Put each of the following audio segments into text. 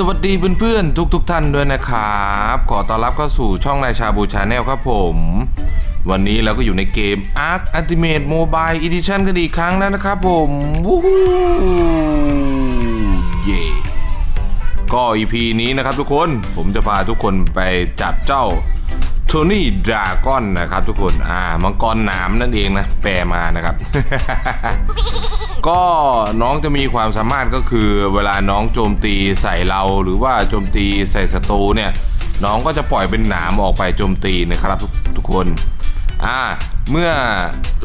สวัสดีเพื่อนๆทุกๆทท่านด้วยนะครับ ขอต้อนรับเข้าสู่ช่องนายชาบูชาแนลครับผม วันนี้เราก็อยู่ในเกม Ark Ultimate Mobile Edition กันอีกครั้งแล้วนะครับผมวู้ฮู้เย่ก็ EP นี้นะครับทุกคนผมจะพาทุกคนไปจับเจ้าโทนี่ดราก้อนนะครับทุกคน อ่า มังกรหนามนั่นเองนะ แปลมานะครับ ก็น้องจะมีความสามารถก็คือ เวลาน้องโจมตีใส่เราหรือว่าโจมตีใส่ศัตรูเนี่ย น้องก็จะปล่อยเป็นหนามออกไปโจมตีนะครับทุกคนอ่าเมื่อ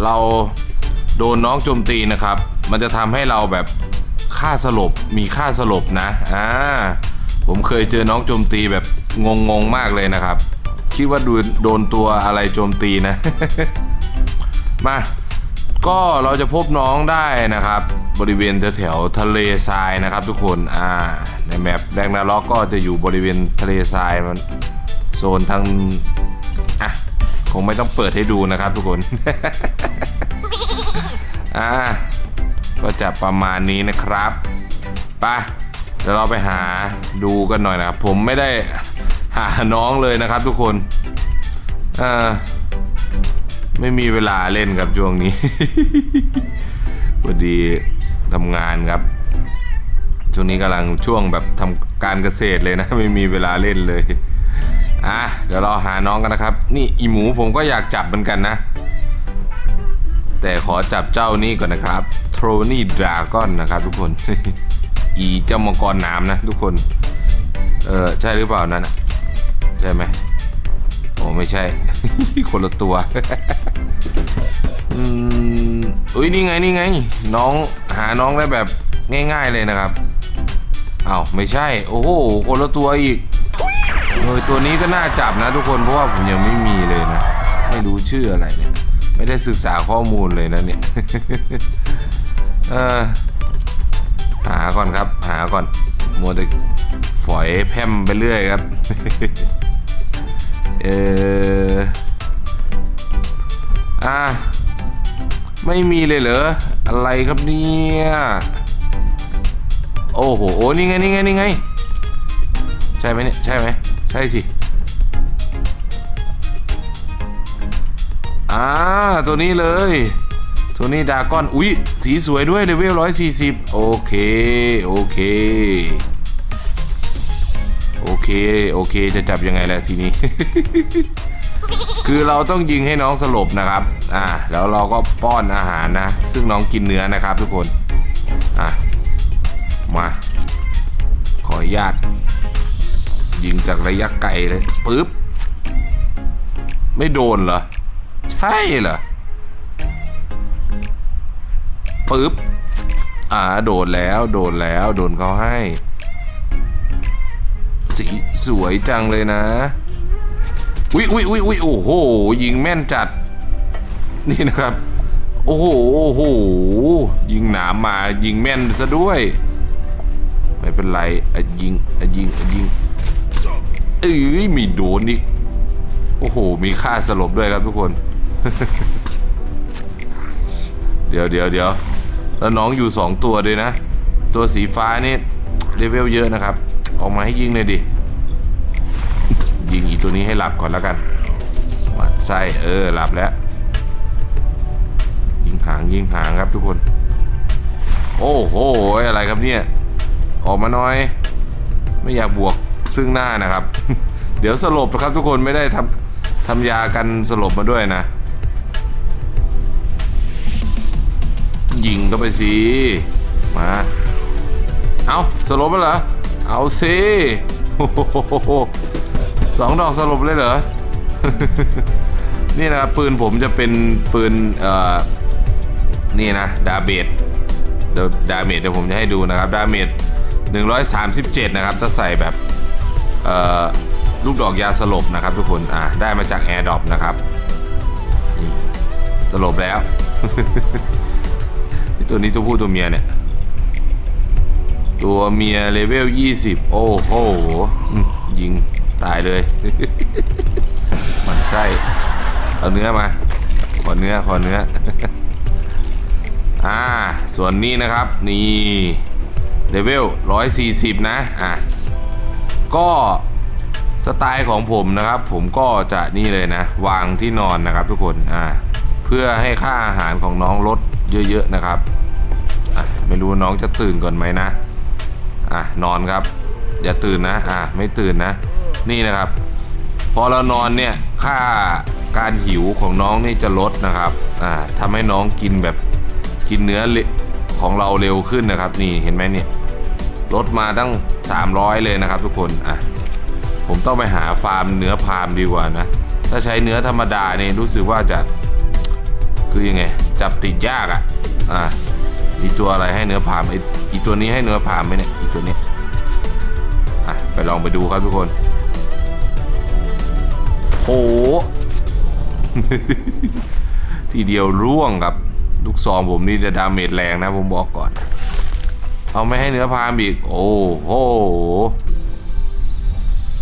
เราโดนน้องโจมตีนะครับ มันจะทำให้เราแบบค่าสลบมีค่าสลบนะอ่าผมเคยเจอน้องโจมตีแบบงงๆมากเลยนะครับ คิดว่าดโดนตัวอะไรโจมตีนะ มา ก็เราจะพบน้องได้นะครับ บริเวณแถวทะเลทรายนะครับ ทุกคนอ่าในแมปแดงนาล็อกก็จะอยู่บริเวณทะเลทรายมันโซนทางอะคงไม่ต้องเปิดให้ดูนะครับทุกคนอ่าก็จะประมาณนี้นะครับไปเดี๋ยวเราไปหาดูกันหน่อยนะครับผมไม่ได้หาน้องเลยนะครับทุกคนอ่า ไม่มีเวลาเล่นครับช่วงนี้พอดีทำงานครับ ช่วงนี้กำลังช่วงแบบทำการเกษตรเลยนะ ไม่มีเวลาเล่นเลยอะเดี๋ยวเราหาน้องกันนะครับ นี่อีหมูผมก็อยากจับเหมือนกันนะ แต่ขอจับเจ้านี้ก่อนนะครับโทนี่ดราก้อนนะครับ ทุกคนอีเจ้ามังกรน้ำนะ ทุกคน เออใช่หรือเปล่านั่นน่ะใช่ไหมโอ้ไม่ใช่ คนละตัว อืมอุ้ยนี่ไงนี่ไง น้องหาน้องได้แบบง่าย ๆเลยนะครับอ้าวไม่ใช่ โอ้โหคนละตัวอีกเออตัวนี้ก็น่าจับนะทุกคนเพราะว่าผมยังไม่มีเลยนะ ไม่รู้ชื่ออะไรเนี่ย ไม่ได้ศึกษาข้อมูลเลยนะเนี่ยเออหาก่อนครับ หาก่อนมัวแต่ฝอยแพมไปเรื่อยครับ เอออะ ไม่มีเลยเหรอ อะไรครับเนี่ย โอ้โหโอ้นี่ไง นี่ไง นี่ไง ใช่ไหมเนี่ย ใช่ไหม ใช่สิ อ่า ตัวนี้เลย ตัวนี้ดากอน อุ๊ย สีสวยด้วยเลเวลร้อยสี่สิบโอเค โอเค โอเค โอเค จะจับยังไงล่ะทีนี้ คือเราต้องยิงให้น้องสลบนะครับ อ่า แล้วเราก็ป้อนอาหารนะ ซึ่งน้องกินเนื้อนะครับทุกคน อะ มา ขออนุญาต ยิงจากระยะไกลเลยปึ๊บ ไม่โดนเหรอ ใช่เหรอปึ๊บ อ่า โดนแล้ว โดนแล้ว โดนเขาให้ สีสวยจังเลยนะ วิวิวิวิโอ้โห ยิงแม่นจัด นี่นะครับ โอ้โห โอ้โห ยิงหนามมา ยิงแม่นซะด้วย ไม่เป็นไรอะยิงอะยิงอะยิง เอ้ย มีโดนอีก โอ้โห มีค่าสลบด้วยครับทุกคน เดี๋ยวเดี๋ยวเดี๋ยวแล้วน้องอยู่สองตัวด้วยนะ ตัวสีฟ้านี่เลเวลเยอะนะครับ ออกมาให้ยิงเลยดิ ยิงอีตัวนี้ให้หลับก่อนแล้วกันมัดไส้เออหลับแล้ว ยิงหางยิงหางครับทุกคน โอ้โหอะไรครับเนี่ย ออกมาหน่อย ไม่อยากบวกซึ่งหน้านะครับ เดี๋ยวสลบนะครับทุกคนไม่ได้ทำทำยากันสลบมาด้วยนะ ยิงก็ไปสิมา เอาสลบแล้วเหรอ เอาสิโอ้โห สองดอกสลบเลยเหรอ นี่นะครับปืนผมจะเป็นปืนเอ่อนี่นะดาเบดเดี๋ยวดาเมจเดี๋ยวผมจะให้ดูนะครับดาเมจ137 นะครับจะใส่แบบเอ่อลูกดอกยาสลบนะครับทุกคนอ่าได้มาจากแอร์ดรอปนะครับนี่สลบแล้วตัวนี้ตัวผู้ตัวเมียเนี่ย ตัวเมียเลเวล 20 โอ้โหยิง ตายเลย มันใช่เอาเนื้อมา ขอเนื้อ ขอเนื้อ อ่า ส่วนนี้นะครับ นี่เลเวล140 นะ อะ ก็สไตล์ของผมนะครับ ผมก็จะนี่เลยนะ วางที่นอนนะครับทุกคน อ่า เพื่อให้ค่าอาหารของน้องลดเยอะๆนะครับ อะ ไม่รู้น้องจะตื่นก่อนไหมนะ อะ นอนครับ อย่าตื่นนะ อะ ไม่ตื่นนะ นี่นะครับ พอเรานอนเนี่ยค่าการหิวของน้องนี่จะลดนะครับอ่าทำให้น้องกินแบบกินเนื้อของเราเร็วขึ้นนะครับ นี่เห็นไหมเนี่ยลดมาตั้ง 300 เลยนะครับ ทุกคนอะผมต้องไปหาฟาร์มเนื้อพามดีกว่านะถ้าใช้เนื้อธรรมดาเนี่ยรู้สึกว่าจะคือยังไงจับติดยากอะ่ะอะมีตัวอะไรให้เนื้อพามไออีตัวนี้ให้เนื้อพามไหมเนี่ยอีตัวนี้อะไปลองไปดูครับทุกคน โห ทีเดียวร่วงครับ ลูกซองผมนี่จะดาเมจแรงนะผมบอกก่อน เอาไม่ให้เนื้อพามอีก โอ้โห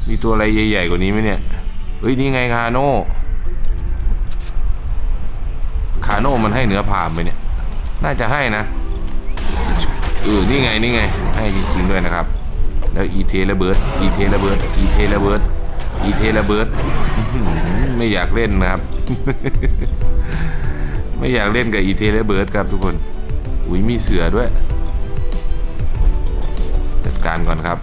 มีตัวอะไรใหญ่ๆกว่านี้ไหมเนี่ยเฮ้ย นี่ไงคาโน่คาโน่มันให้เนื้อพามไปเนี่ย น่าจะให้นะเออนี่ไง นี่ไง ให้จริงๆด้วยนะครับ แล้วอีเทระเบิดอีเทระเบิดอีเทระเบิด อีเทระเบิดอื้อหือไม่อยากเล่นนะครับ ไม่อยากเล่นกับอีเทระเบิร์ดครับทุกคน อุ้ยมีเสือด้วย จัดการก่อนครับ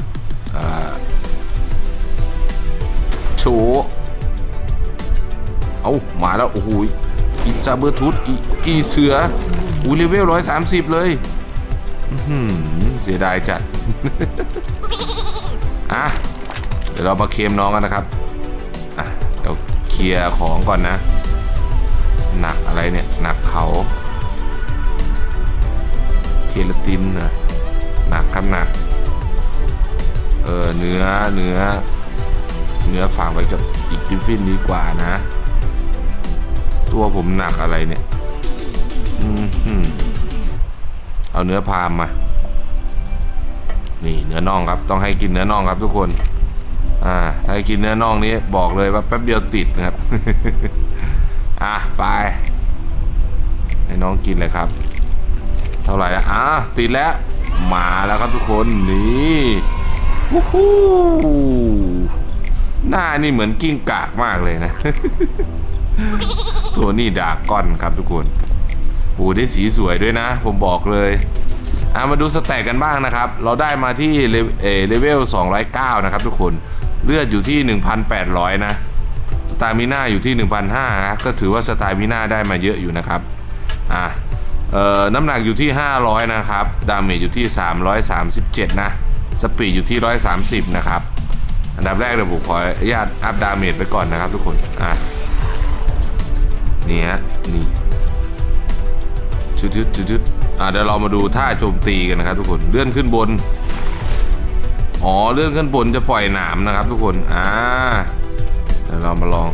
โชเอามาแล้ว โอ้โหอีซาเบอร์ทูธอีอีเสืออุ้ยเลเวลร้อยสามสิบเลยเสียดายจัด อะ ดี๋ยวเรามาเคมน้องกันนะครับอะเดี๋ยวเคลียร์ของก่อนนะ หนักอะไรเนี่ย หนักเขา เคลาตินนะหนักครับหนัก เออเนื้อเนื้อ เนื้อฝากไว้กับอีกกิฟฟินดีกว่านะ ตัวผมหนักอะไรเนี่ย อืมเอาเนื้อพามมา นี่เนื้อน่องครับ ต้องให้กินเนื้อน่องครับทุกคน อ่าถ้ากินเนื้อน่องนี้บอกเลยว่าแป๊บเดียวติดนะครับ อะไปให้น้องกินเลยครับ เท่าไหร่ละอะติดแล้วมาแล้วครับทุกคนนี่วู้ฮู้หน้านี่เหมือนกิ้งกากมากเลยนะ ตัวนี้ดากก้อนครับทุกคนโอ้ได้สีสวยด้วยนะ ผมบอกเลยอะมาดูสแต็กกันบ้างนะครับ เราได้มาที่เลเอ่อเลเวล209 นะครับทุกคน เลือดอยู่ที่ 1,800 นะ สตามิน่าอยู่ที่ 1,500นะก็ถือว่าสตามิน่าได้มาเยอะอยู่นะครับ อะเอ่อน้ำหนักอยู่ที่ 500 นะครับ ดาเมจอยู่ที่ 337 นะ สปีดอยู่ที่ 130 นะครับ อันดับแรกเดี๋ยวผมขออนุญาตอัพดาเมจไปก่อนนะครับทุกคน อะ นี่ฮะ นี่ชุดชุดชุดชุดอะเดี๋ยวเรามาดูท่าโจมตีกันนะครับทุกคน เลื่อนขึ้นบน อ๋อเลื่อนขึ้นบนจะปล่อยหนามนะครับทุกคนอ่าเดี๋ยวเรามาลอง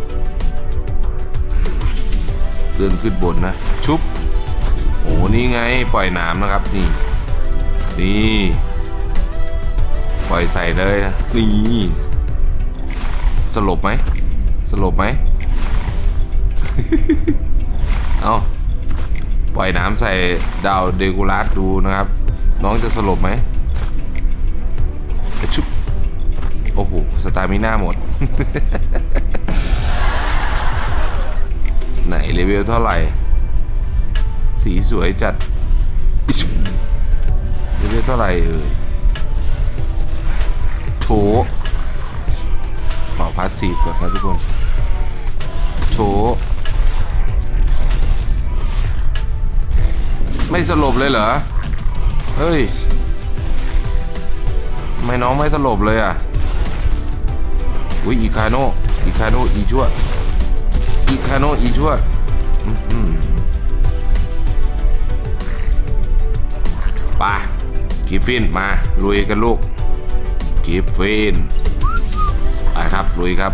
เลื่อนขึ้นบนนะ ชุบโอ้นี่ไงปล่อยหนามนะครับนี่นี่ปล่อยใส่เลยนะนี่สลบไหมสลบไหมเอาปล่อยน้ำใส่ดาวเดกูลัสดูนะครับ น้องจะสลบไหม ชุบโอ้โห สตามิน่าหมด ไหนเลเวลเท่าไหร่ สีสวยจัดเลเวลเท่าไหร่เอ่ยโถเป่าพาสซีฟก่อนครับทุกคนโถไม่สลบเลยเหรอ เฮ้ย ไม่น้องไม่สลบเลยอะอุ้ยอีคาโนอีคาโนอีชั่วอีคาโนอีชั่วอื้อหือไปกิฟฟินมาลุยกันลูกกิฟฟินไปครับลุยครับ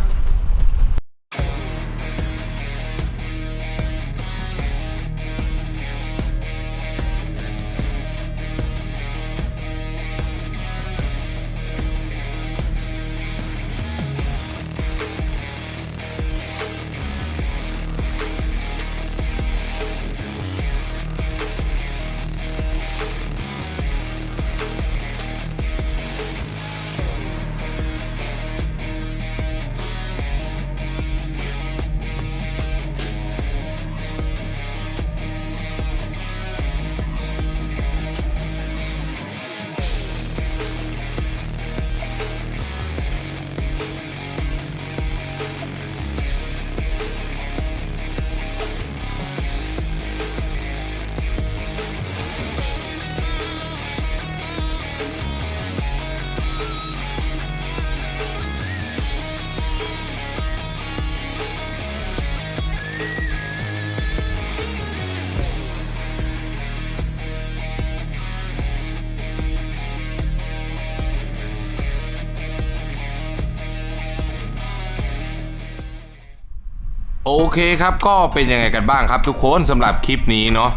โอเคครับก็เป็นยังไงกันบ้างครับทุกคนสำหรับคลิปนี้เนาะ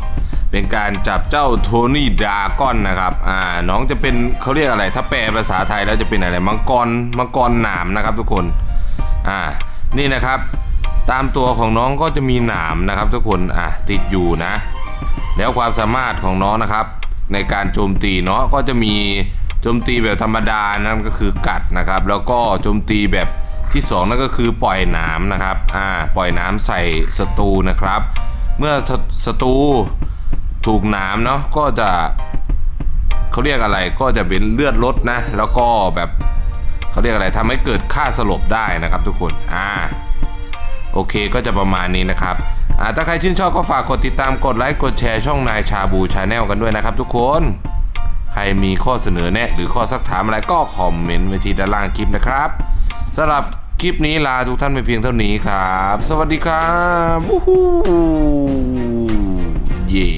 เป็นการจับเจ้าโทนี่ดาก้อนนะครับอ่าน้องจะเป็นเขาเรียกอะไร ถ้าแปลภาษาไทยแล้วจะเป็นอะไรมังกรมังกรหนามนะครับทุกคนอ่านี่นะครับ ตามตัวของน้องก็จะมีหนามนะครับ ทุกคนอะติดอยู่นะ แล้วความสามารถของน้องนะครับ ในการโจมตีเนาะก็จะมีโจมตีแบบธรรมดานั่นก็คือกัดนะครับ แล้วก็โจมตีแบบ ที่สองนั่นก็คือปล่อยนามนะครับอ่าปล่อยหนาใส่ศัตรูนะครับ เมื่อศัตรูถูกนามเนาะก็จะเขาเรียกอะไรก็จะเป็นเลือดลดนะ แล้วก็แบบเขาเรียกอะไรทำให้เกิดค่าสลบได้นะครับทุกคนอ่าโอเคก็จะประมาณนี้นะครับอ่าถ้าใครชื่นชอบก็ฝากกดติดตามกดไลค์กดแชร์ช่องนายชาบูชาแนลกันด้วยนะครับทุกคน ใครมีข้อเสนอแนะ หรือข้อสักถามอะไรก็คอมเมนต์ไว้ที่ด้านล่างคลิปนะครับสำหรับ คลิปนี้ลาทุกท่านไปเพียงเท่านี้ครับ สวัสดีครับวู้ฮู้เย่